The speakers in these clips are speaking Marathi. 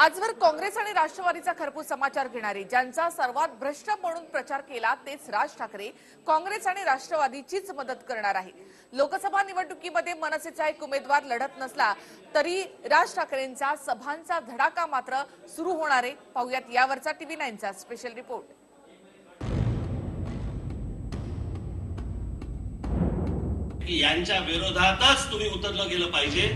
आजवर काँग्रेस आणि राष्ट्रवादीचा खरपूस समाचार घेणारे ज्यांचा सर्वात भ्रष्ट म्हणून प्रचार केला तेच राज ठाकरे. काँग्रेस आणि राष्ट्रवादीचीच मदत करणार आहेत लोकसभा निवडणुकीमध्ये मनसेचा एक उमेदवार लढत नसला तरी राज ठाकरेंचा सभांचा धडाका मात्र सुरू होणार आहे. पाहुयात यावरचा टीव्ही नाईनचा स्पेशल रिपोर्ट. यांच्या विरोधातच तुम्ही उतरलं गेलं पाहिजे.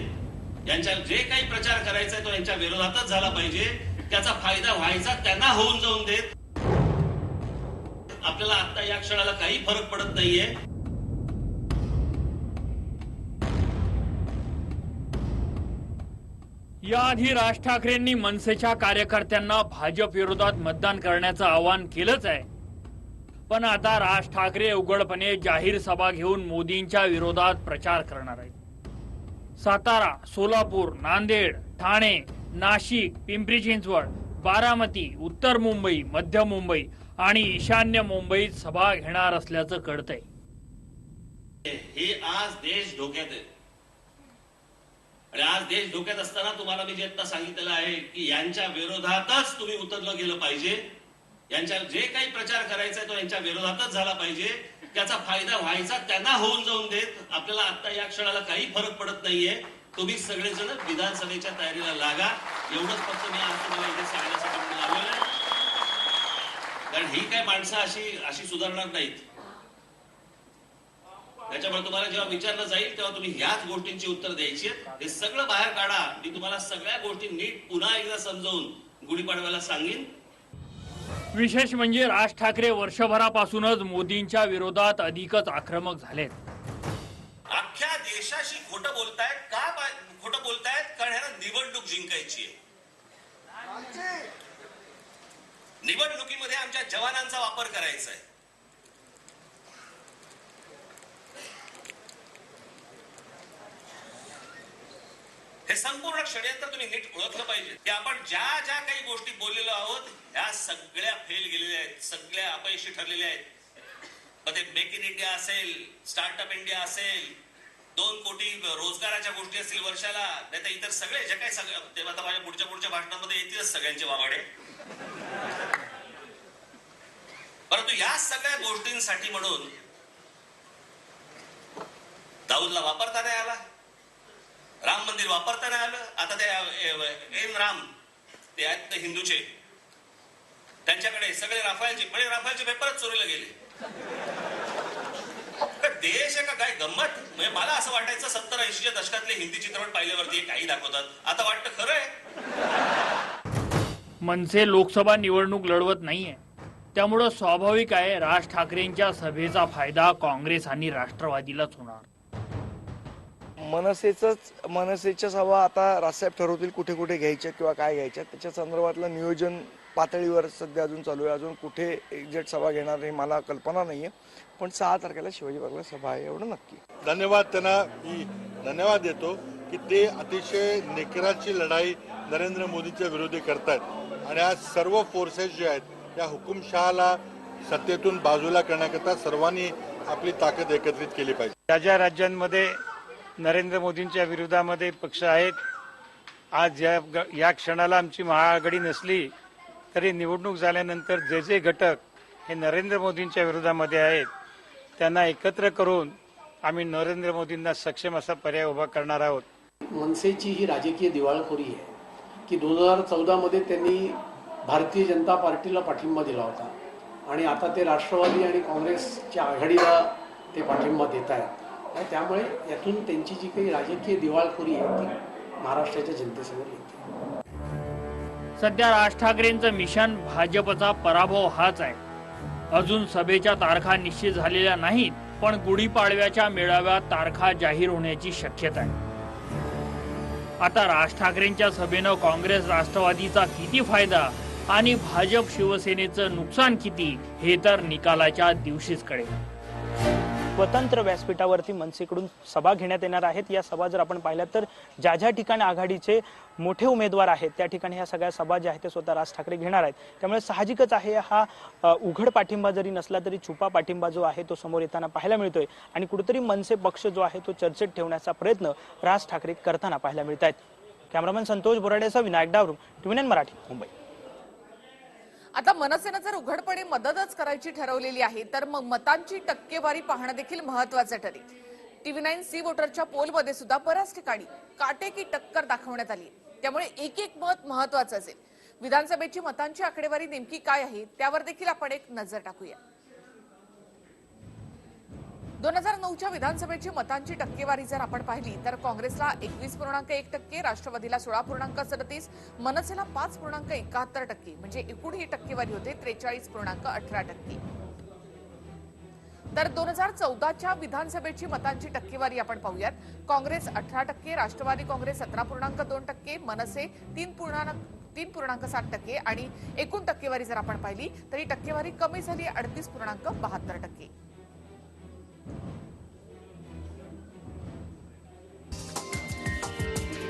यांच्या जे काही प्रचार करायचा तो यांच्या विरोधातच झाला पाहिजे. त्याचा फायदा व्हायचा त्यांना होऊन जाऊन देत. आपल्याला आता या क्षणाला काही फरक पडत नाहीये. याआधी राज ठाकरेंनी मनसेच्या कार्यकर्त्यांना भाजप विरोधात मतदान करण्याचं आवाहन केलंच आहे. पण आता राज ठाकरे उघडपणे जाहीर सभा घेऊन मोदींच्या विरोधात प्रचार करणार आहेत. सातारा सोलापूर नांदेड ठाणे नाशिक पिंपरी चिंचवड बारामती उत्तर मुंबई मध्य मुंबई आणि ईशान्य मुंबईत सभा घेणार असल्याचं कळतंय. हे आज देश धोक्यात आहे. आणि आज देश धोक्यात असताना तुम्हाला मी जे आता सांगितलेलं आहे की यांच्या विरोधातच तुम्ही उतरलं गेलं पाहिजे. यांच्या जे काही प्रचार करायचा आहे तो यांच्या विरोधातच झाला पाहिजे. त्याचा फायदा व्हायचा त्यांना होऊन जाऊन देत. आपल्याला आता या क्षणाला काही फरक पडत नाहीये. तुम्ही सगळेजण विधानसभेच्या तयारीला लागा. एवढंच फक्त मी आज तुम्हाला इथे सांगण्यासाठी म्हणून आलेलो आहे. कारण ही काय माणसं अशी अशी सुधारणार नाहीत. त्याच्यामुळे तुम्हाला जेव्हा विचारलं जाईल तेव्हा तुम्ही ह्याच गोष्टींची उत्तर द्यायची आहेत. हे सगळं बाहेर काढा. मी तुम्हाला सगळ्या गोष्टी नीट पुन्हा एकदा समजावून गुढीपाडव्याला सांगेन. विशेष म्हणजे राज ठाकरे वर्षभरापासूनच मोदींच्या विरोधात अधिकच आक्रमक झालेत. अख्ख्या देशाशी खोटं बोलतायत का खोटं बोलतायत? कारण ह्यांना निवडणूक जिंकायची आहे. निवडणुकीमध्ये आमच्या जवानांचा वापर करायचा आहे. हे संपूर्ण षडयंत्र तुम्ही नीट ओळखलं पाहिजे. की आपण ज्या ज्या काही गोष्टी बोललेलो आहोत ह्या सगळ्या फेल गेलेल्या आहेत सगळ्या अपयशी ठरलेल्या आहेत. मग ते मेक इन इंडिया असेल स्टार्टअप इंडिया असेल दोन कोटी रोजगाराच्या गोष्टी असतील वर्षाला नाही तर इतर सगळे जे काही सगळं ते आता माझ्या पुढच्या पुढच्या भाषणामध्ये येतीलच सगळ्यांचे वावाडे परंतु या सगळ्या गोष्टींसाठी म्हणून दाऊदला वापरता नाही आला. वापरता नाही आलं. आता ते एम राम ते आहेत ते हिंदूचे. त्यांच्याकडे सगळे राफायलचे म्हणजे राफायलचे पेपरच चोरीला गेले. देश आहे का काय गंमत? म्हणजे मला असं वाटायचं सत्तर ऐंशीच्या दशकातले हिंदी चित्रपट पाहिल्यावरती काही दाखवतात. आता वाटतं खरं आहे. मनसे लोकसभा निवडणूक लढवत नाहीये. त्यामुळं स्वाभाविक आहे राज ठाकरेंच्या सभेचा फायदा काँग्रेस आणि राष्ट्रवादीलाच होणार. मनसेचंच मनसेच्या सभा आता राजसाहेब ठरवतील कुठे कुठे घ्यायच्या किंवा काय घ्यायच्या त्याच्या संदर्भातलं नियोजन पातळीवर सध्या अजून चालू आहे. अजून कुठे एक्झॅक्ट सभा घेणार हे मला कल्पना नाहीये. पण सहा तारखेला शिवाजी पार्कला सभा आहे एवढं नक्की. धन्यवाद त्यांना. मी धन्यवाद देतो की ते अतिशय निकराची लढाई नरेंद्र मोदीच्या विरोधी करतायत. आणि आज सर्व फोर्सेस जे आहेत या हुकुमशहाला सत्तेतून बाजूला करण्याकरता सर्वांनी आपली ताकद एकत्रित केली पाहिजे. ज्या ज्या राज्यांमध्ये नरेंद्र मोदींच्या विरोधामध्ये पक्ष आहेत. आज या या क्षणाला आमची महाआघाडी नसली तरी निवडणूक झाल्यानंतर जे जे घटक हे नरेंद्र मोदींच्या विरोधामध्ये आहेत त्यांना एकत्र करून आम्ही नरेंद्र मोदींना सक्षम असा पर्याय उभा करणार आहोत. मनसेची ही राजकीय दिवाळखोरी आहे की दोन हजार चौदामध्ये त्यांनी भारतीय जनता पार्टीला पाठिंबा दिला होता आणि आता ते राष्ट्रवादी आणि काँग्रेसच्या आघाडीला ते पाठिंबा देत आहेत त्यामुळे यातून त्यांची जी काही राजकीय दिवाळखोरी आहे ती महाराष्ट्राच्या जनतेसमोर येते. सध्या राज ठाकरेंचं मिशन भाजपचा पराभव हाच आहे. अजून सभेच्या तारखा निश्चित झालेल्या नाहीत पण गुढीपाडव्याच्या मेळाव्यात तारखा जाहीर होण्याची शक्यता आहे. आता राज ठाकरेंच्या सभेनं काँग्रेस राष्ट्रवादीचा किती फायदा आणि भाजप शिवसेनेचं नुकसान किती हे तर निकालाच्या दिवशीच कळेल. स्वतंत्र व्यासपीठावरती मनसेकडून सभा घेण्यात येणार आहेत. या सभा जर आपण पाहिल्या तर ज्या ज्या ठिकाणी आघाडीचे मोठे उमेदवार आहेत त्या ठिकाणी ह्या सगळ्या सभा ज्या आहेत त्या स्वतः राज ठाकरे घेणार आहेत. त्यामुळे साहजिकच आहे हा उघड पाठिंबा जरी नसला तरी छुपा पाठिंबा जो आहे तो समोर येताना पाहायला मिळतोय. आणि कुठेतरी मनसे पक्ष जो आहे तो चर्चेत ठेवण्याचा प्रयत्न राज ठाकरे करताना पाहायला मिळत आहेत कॅमेरामॅन संतोष बोराडेसह विनायक डावरू ट्युनियन मराठी मुंबई. आता मनसेनं जर उघडपणे मदतच करायची ठरवलेली आहे तर मग मतांची टक्केवारी पाहणं देखील महत्वाचं ठरेल. टीव्ही नाईन सी वोटरच्या पोलमध्ये सुद्धा बऱ्याच ठिकाणी काटेकी टक्कर दाखवण्यात आली त्यामुळे एक एक मत महत्वाचं असेल. विधानसभेची मतांची आकडेवारी नेमकी काय आहे त्यावर देखील आपण एक नजर टाकूया. दोन हजार नऊच्या विधानसभेची मतांची टक्केवारी जर आपण पाहिली तर काँग्रेसला एकवीस पूर्णांक एक टक्के राष्ट्रवादीला सोळा पूर्णांक सदतीस मनसेला पाच पूर्णांक एकाहत्तर टक्के म्हणजे एकूण ही टक्केवारी होते त्रेचाळीस पूर्णांक अठरा टक्के. तर दोन हजार चौदाच्या विधानसभेची मतांची टक्केवारी आपण पाहूयात. काँग्रेस अठरा टक्के राष्ट्रवादी काँग्रेस सतरा पूर्णांक दोन टक्के मनसे तीन पूर्णांक तीन पूर्णांक सात टक्के आणि एकूण टक्केवारी जर आपण पाहिली तर ही टक्केवारी कमी झाली अडतीस पूर्णांक बहात्तर टक्के.